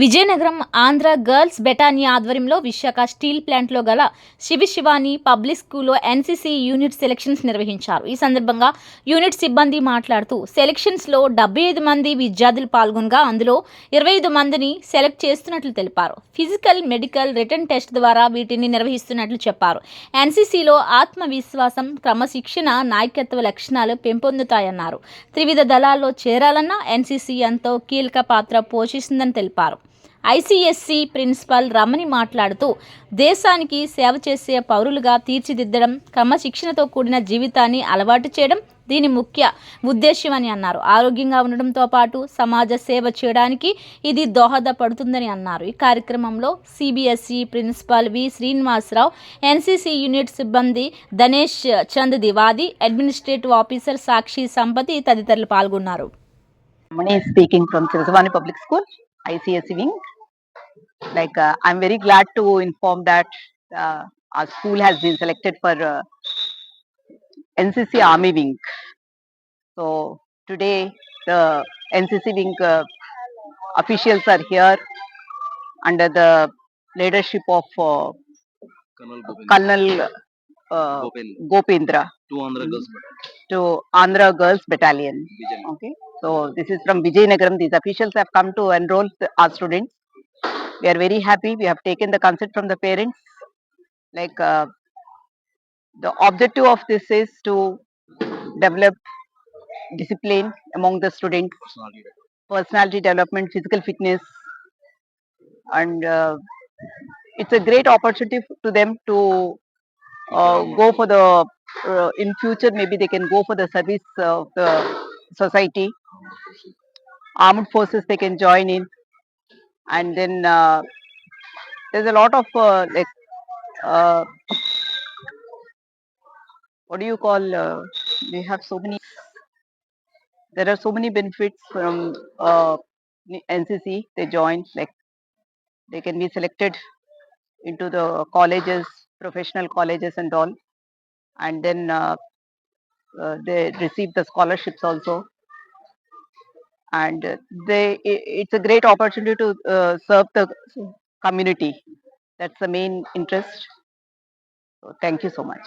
Vizianagaram Andhra girls బెటానియా ఆధ్వర్యంలో Visakha steel ప్లాంట్లో గల శివి శివాని పబ్లిక్ స్కూల్లో ఎన్సీసీ యూనిట్ సెలక్షన్స్ నిర్వహించారు. ఈ సందర్భంగా యూనిట్ సిబ్బంది మాట్లాడుతూ సెలక్షన్స్లో డెబ్బై ఐదు మంది విద్యార్థులు పాల్గొనగా అందులో ఇరవై ఐదు మందిని సెలెక్ట్ చేస్తున్నట్లు తెలిపారు. ఫిజికల్ మెడికల్ రిటర్న్ టెస్ట్ ద్వారా వీటిని నిర్వహిస్తున్నట్లు చెప్పారు. ఎన్సీసీలో ఆత్మవిశ్వాసం క్రమశిక్షణ నాయకత్వ లక్షణాలు పెంపొందుతాయన్నారు. త్రివిధ దళాల్లో చేరాలన్నా ఎన్సీసీ ఎంతో కీలక పాత్ర పోషిస్తుందని తెలిపారు. ఐసీఎస్సీ ప్రిన్సిపల్ రమణి మాట్లాడుతూ దేశానికి సేవ చేసే పౌరులుగా తీర్చిదిద్దడం క్రమశిక్షణతో కూడిన జీవితాన్ని అలవాటు చేయడం దీని ముఖ్య ఉద్దేశ్యం అని అన్నారు. ఆరోగ్యంగా ఉండడంతో పాటు సమాజ సేవ చేయడానికి ఇది దోహదపడుతుందని అన్నారు. ఈ కార్యక్రమంలో CBSE principal V Srinivasa Rao NCC unit సిబ్బంది ధనేష్ చంద్ దివాది అడ్మినిస్ట్రేటివ్ ఆఫీసర్ సాక్షి సంపతి తదితరులు పాల్గొన్నారు. Speaking from speaking from ICSE wing. Like, uh, I'm very glad to inform that uh, our school has been selected for uh, NCC Army wing. So today, the NCC wing uh, officials are here under the leadership of uh, Colonel Colonel uh, Govind, Gopindra two Andhra girls battalion, to Andhra Girls Battalion. Okay, so this is from Vijayanagaram. These officials have come to enroll our students. We are very happy. We have taken the consent from the parents. Like uh, the objective of this is to develop discipline among the students, Personality development. physical fitness, and uh, it's a great opportunity to them to uh, go for the uh, in future maybe they can go for the service of the society armed forces they can join in. And then uh, there's a lot of uh, like uh, what do you call uh, they have so many there are so many benefits from uh, ncc they join like they can be selected into the colleges professional colleges and all. And then uh, uh, they receive the scholarships also and they it's a great opportunity to uh, serve the community. That's the main interest. So thank you so much